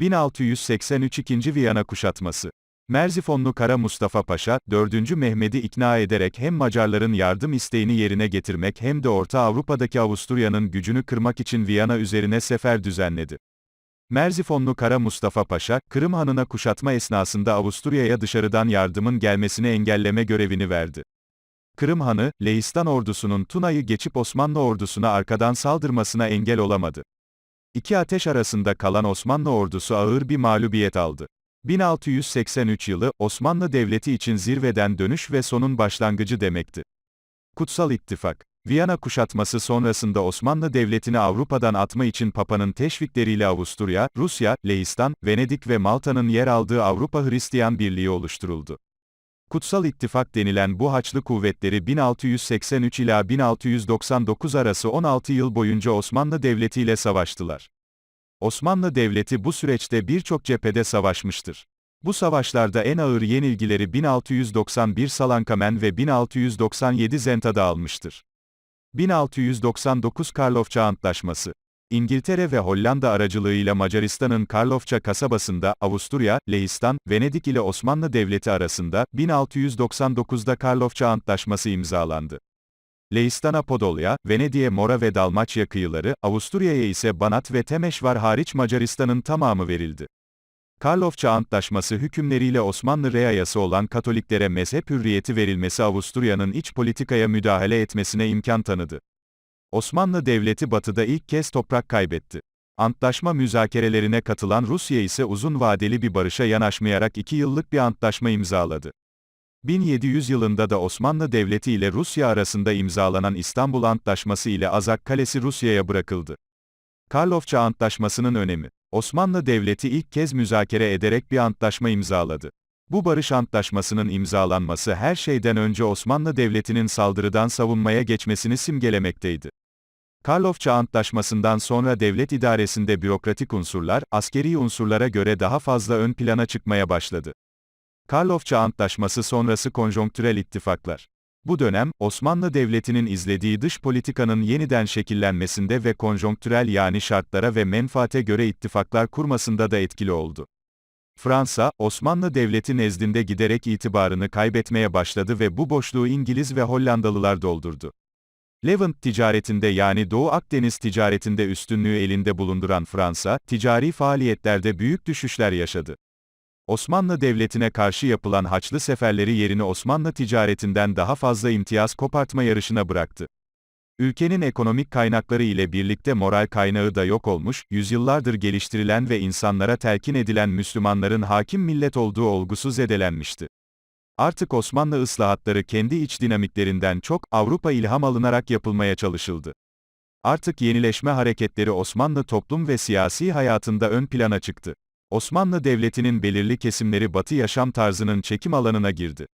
1683 2. Viyana kuşatması. Merzifonlu Kara Mustafa Paşa, 4. Mehmet'i ikna ederek hem Macarların yardım isteğini yerine getirmek hem de Orta Avrupa'daki Avusturya'nın gücünü kırmak için Viyana üzerine sefer düzenledi. Merzifonlu Kara Mustafa Paşa, Kırım Hanı'na kuşatma esnasında Avusturya'ya dışarıdan yardımın gelmesini engelleme görevini verdi. Kırım Hanı, Lehistan ordusunun Tuna'yı geçip Osmanlı ordusuna arkadan saldırmasına engel olamadı. İki ateş arasında kalan Osmanlı ordusu ağır bir mağlubiyet aldı. 1683 yılı, Osmanlı Devleti için zirveden dönüş ve sonun başlangıcı demekti. Kutsal İttifak Viyana kuşatması sonrasında Osmanlı Devleti'ni Avrupa'dan atma için Papa'nın teşvikleriyle Avusturya, Rusya, Lehistan, Venedik ve Malta'nın yer aldığı Avrupa Hristiyan Birliği oluşturuldu. Kutsal İttifak denilen bu Haçlı kuvvetleri 1683 ila 1699 arası 16 yıl boyunca Osmanlı Devleti ile savaştılar. Osmanlı Devleti bu süreçte birçok cephede savaşmıştır. Bu savaşlarda en ağır yenilgileri 1691 Salankamen ve 1697 Zenta'da almıştır. 1699 Karlofça Antlaşması İngiltere ve Hollanda aracılığıyla Macaristan'ın Karlofça kasabasında, Avusturya, Lehistan, Venedik ile Osmanlı Devleti arasında, 1699'da Karlofça Antlaşması imzalandı. Leistan'a Podolya, Venedik'e Mora ve Dalmaçya kıyıları, Avusturya'ya ise Banat ve Temeşvar hariç Macaristan'ın tamamı verildi. Karlofça Antlaşması hükümleriyle Osmanlı Reayası olan Katoliklere mezhep hürriyeti verilmesi Avusturya'nın iç politikaya müdahale etmesine imkan tanıdı. Osmanlı Devleti batıda ilk kez toprak kaybetti. Antlaşma müzakerelerine katılan Rusya ise uzun vadeli bir barışa yanaşmayarak iki yıllık bir antlaşma imzaladı. 1700 yılında da Osmanlı Devleti ile Rusya arasında imzalanan İstanbul Antlaşması ile Azak Kalesi Rusya'ya bırakıldı. Karlofça Antlaşması'nın önemi Osmanlı Devleti ilk kez müzakere ederek bir antlaşma imzaladı. Bu barış antlaşmasının imzalanması her şeyden önce Osmanlı Devleti'nin saldırıdan savunmaya geçmesini simgelemekteydi. Karlofça Antlaşması'ndan sonra devlet idaresinde bürokratik unsurlar, askeri unsurlara göre daha fazla ön plana çıkmaya başladı. Karlofça Antlaşması sonrası konjonktürel ittifaklar. Bu dönem, Osmanlı Devleti'nin izlediği dış politikanın yeniden şekillenmesinde ve konjonktürel yani şartlara ve menfaate göre ittifaklar kurmasında da etkili oldu. Fransa, Osmanlı Devleti nezdinde giderek itibarını kaybetmeye başladı ve bu boşluğu İngiliz ve Hollandalılar doldurdu. Levant ticaretinde yani Doğu Akdeniz ticaretinde üstünlüğü elinde bulunduran Fransa, ticari faaliyetlerde büyük düşüşler yaşadı. Osmanlı Devleti'ne karşı yapılan Haçlı seferleri yerini Osmanlı ticaretinden daha fazla imtiyaz kopartma yarışına bıraktı. Ülkenin ekonomik kaynakları ile birlikte moral kaynağı da yok olmuş, yüzyıllardır geliştirilen ve insanlara telkin edilen Müslümanların hakim millet olduğu olgusu zedelenmişti. Artık Osmanlı ıslahatları kendi iç dinamiklerinden çok, Avrupa ilham alınarak yapılmaya çalışıldı. Artık yenileşme hareketleri Osmanlı toplum ve siyasi hayatında ön plana çıktı. Osmanlı Devleti'nin belirli kesimleri Batı yaşam tarzının çekim alanına girdi.